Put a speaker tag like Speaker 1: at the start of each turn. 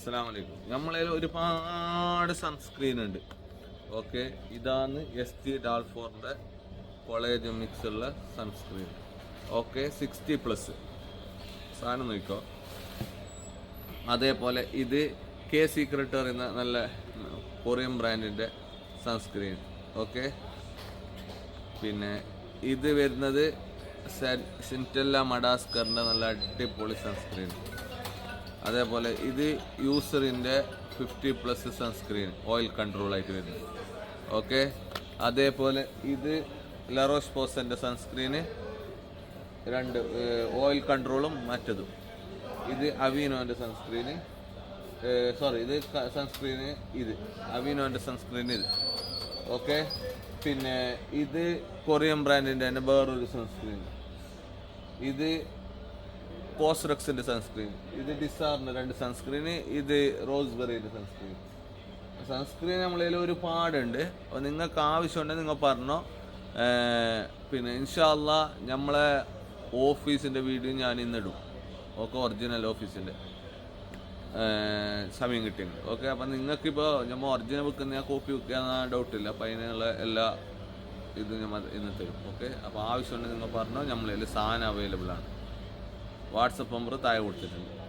Speaker 1: അസ്സാം നമ്മളതിൽ ഒരുപാട് സൺസ്ക്രീൻ ഉണ്ട്. ഓക്കെ ഇതാണ് എസ് ടി ഡാൾഫോറിന്റെ കോളേജ് മിക്സ് ഉള്ള സൺസ്ക്രീൻ ഓക്കെ സിക്സ്റ്റി പ്ലസ് സാധനം നോക്കിക്കോ. അതേപോലെ ഇത് കെ സീക്രട്ട് പറയുന്ന നല്ല കൊറിയൻ ബ്രാൻഡിന്റെ സൺസ്ക്രീൻ ഓക്കെ പിന്നെ ഇത് വരുന്നത് സെന്റെല്ല മഡാസ്കറിന്റെ നല്ല അടിപൊളി സൺസ്ക്രീൻ അതേപോലെ ഇത് യൂസറിന്റെ fifty plus sunscreen oil control ആയിട്ട് വരുന്നത്. ഓക്കെ അതേപോലെ ഇത് ലറോസ് പോസന്റെ സൺസ്ക്രീന് രണ്ട് ഓയിൽ കൺട്രോളും മറ്റതും. ഇത് അവീനോന്റെ സൺസ്ക്രീന് സോറി ഇത് സൺസ്ക്രീന് ഇത്. അവീനോന്റെ സൺസ്ക്രീൻ ഇത്. ഓക്കെ പിന്നെ ഇത് കൊറിയൻ ബ്രാൻഡിന്റെ തന്നെ വേറൊരു സൺസ്ക്രീൻ ഇത് കോസ്റക്സിന്റെ സൺസ്ക്രീൻ. ഇത് ഡിസാറിന്റെ രണ്ട് സൺസ്ക്രീന് ഇത് റോസ്ബെറിയുടെ സൺസ്ക്രീൻ. സൺസ്ക്രീൻ നമ്മളതിൽ ഒരുപാടുണ്ട്. അപ്പോൾ നിങ്ങൾക്ക് ആവശ്യമുണ്ടെങ്കിൽ നിങ്ങൾ പറഞ്ഞോ. പിന്നെ ഇൻഷാല്ല നമ്മളെ ഓഫീസിന്റെ വീഡിയോ ഞാൻ ഇന്നിടും. ഓക്കെ ഒറിജിനൽ ഓഫീസിന്റെ സമയം കിട്ടിയത് ഓക്കെ അപ്പം നിങ്ങൾക്കിപ്പോൾ നമ്മൾ ഒറിജിനൽ വെക്കുന്ന കോപ്പി വെക്കുക ഡൗട്ടില്ല. അപ്പം അതിനുള്ള എല്ലാ ഇതും നമ്മൾ ഇന്ന് തരും. ഓക്കെ അപ്പോൾ ആവശ്യമുണ്ടെങ്കിൽ നിങ്ങൾ പറഞ്ഞോ. നമ്മളതിൽ സാധനം അവൈലബിൾ ആണ്. വാട്സപ്പ് നമ്പർ താഴെ കൊടുത്തിട്ടുണ്ട്.